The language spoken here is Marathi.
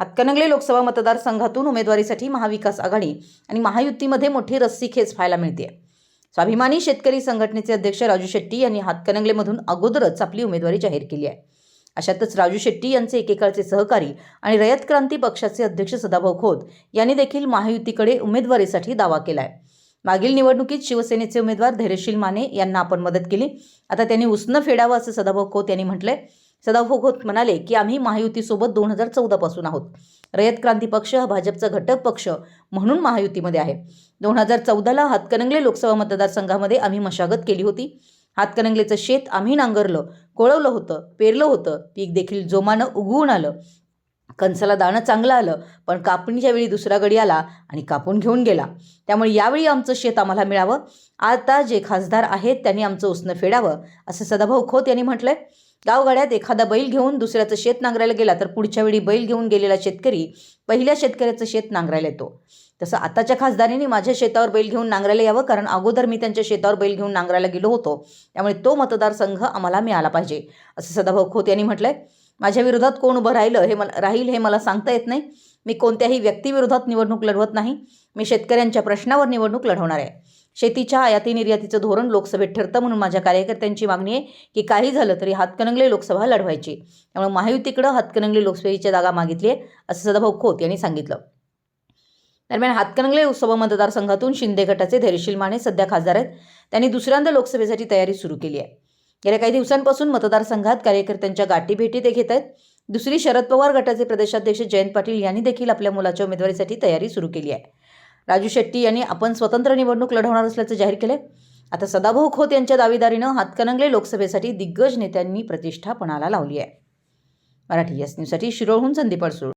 हातकणंगले लोकसभा मतदारसंघातून उमेदवारीसाठी महाविकास आघाडी आणि महायुतीमध्ये मोठी रस्सीखेच पाहायला मिळते स्वाभिमानी शेतकरी संघटनेचे अध्यक्ष राजू शेट्टी यांनी हातकणंगलेमधून अगोदरच आपली उमेदवारी जाहीर केली आहे. अशातच राजू शेट्टी यांचे एकेकाळचे सहकारी आणि रयत क्रांती पक्षाचे अध्यक्ष सदाभाऊ खोत यांनी देखील महायुतीकडे उमेदवारीसाठी दावा केला आहे मागील निवडणुकीत शिवसेनेचे उमेदवार धैर्यशील माने यांना आपण मदत केली. आता त्यांनी उसनं फेडावं असं सदाभाऊ खोत यांनी म्हटलंय. सदाभाऊ खोत म्हणाले की आम्ही महायुतीसोबत दोन हजार चौदापासून आहोत. रयत क्रांती पक्ष हा भाजपचा घटक पक्ष म्हणून महायुतीमध्ये आहे. दोन हजार चौदाला हातकणंगले लोकसभा मतदारसंघामध्ये आम्ही मशागत केली होती. हातकणंगलेचं शेत आम्ही नांगरलं कोळवलं होतं पेरलं होतं. पीक देखील जोमानं उगवून आलं. कणसाला दाणं चांगलं आलं पण कापणीच्या वेळी दुसरा गडी आला आणि कापून घेऊन गेला. त्यामुळे यावेळी आमचं शेत आम्हाला मिळावं. आता जे खासदार आहेत त्यांनी आमचं उसनं फेडावं असं सदाभाऊ खोत यांनी म्हटलंय. गावगाड्यात एखादा बैल घेऊन दुसऱ्याचं शेत नांगरायला गेला तर पुढच्या वेळी बैल घेऊन गेलेला शेतकरी पहिल्या शेतकऱ्याचं शेत नांगरायला येतो. तसं आताच्या खासदारांनी माझ्या शेतावर बैल घेऊन नांगरायला यावं कारण अगोदर मी त्यांच्या शेतावर बैल घेऊन नांगरायला गेलो होतो. त्यामुळे तो मतदारसंघ आम्हाला मिळाला पाहिजे असं सदाभाऊ खोत यांनी म्हटलंय. माझ्या विरोधात कोण उभं राहिलं हे मला राहील हे मला सांगता येत नाही. मी कोणत्याही व्यक्तीविरोधात निवडणूक लढवत नाही. मी शेतकऱ्यांच्या प्रश्नावर निवडणूक लढवणार आहे. शेतीच्या आयाती निर्यातीचं धोरण लोकसभेत ठरतं म्हणून माझ्या कार्यकर्त्यांची मागणी आहे की काही झालं तरी हातकणंगले लोकसभा लढवायची. त्यामुळे महायुतीकडं हातकणंगले लोकसभेची जागा मागितली आहे असं सदाभाऊ खोत यांनी सांगितलं. दरम्यान हातकणंगले लोकसभा मतदारसंघातून शिंदे गटाचे धैर्यशील माने सध्या खासदार आहेत. त्यांनी दुसऱ्यांदा लोकसभेसाठी तयारी सुरू केली आहे. गेल्या काही दिवसांपासून मतदारसंघात कार्यकर्त्यांच्या गाठीभेटी ते घेत आहेत. दुसरी शरद पवार गटाचे प्रदेशाध्यक्ष जयंत पाटील यांनी देखील आपल्या मुलाच्या उमेदवारीसाठी तयारी सुरू केली आहे. राजू शेट्टी यांनी आपण स्वतंत्र निवडणूक लढवणार असल्याचं जाहीर केले आता सदाभाऊ खोत यांच्या दावेदारीनं हातकणंगले लोकसभेसाठी दिग्गज नेत्यांनी प्रतिष्ठा पणाला लावली आहे. मराठी एस न्यूजसाठी शिरोळहून संदीप अडसूळ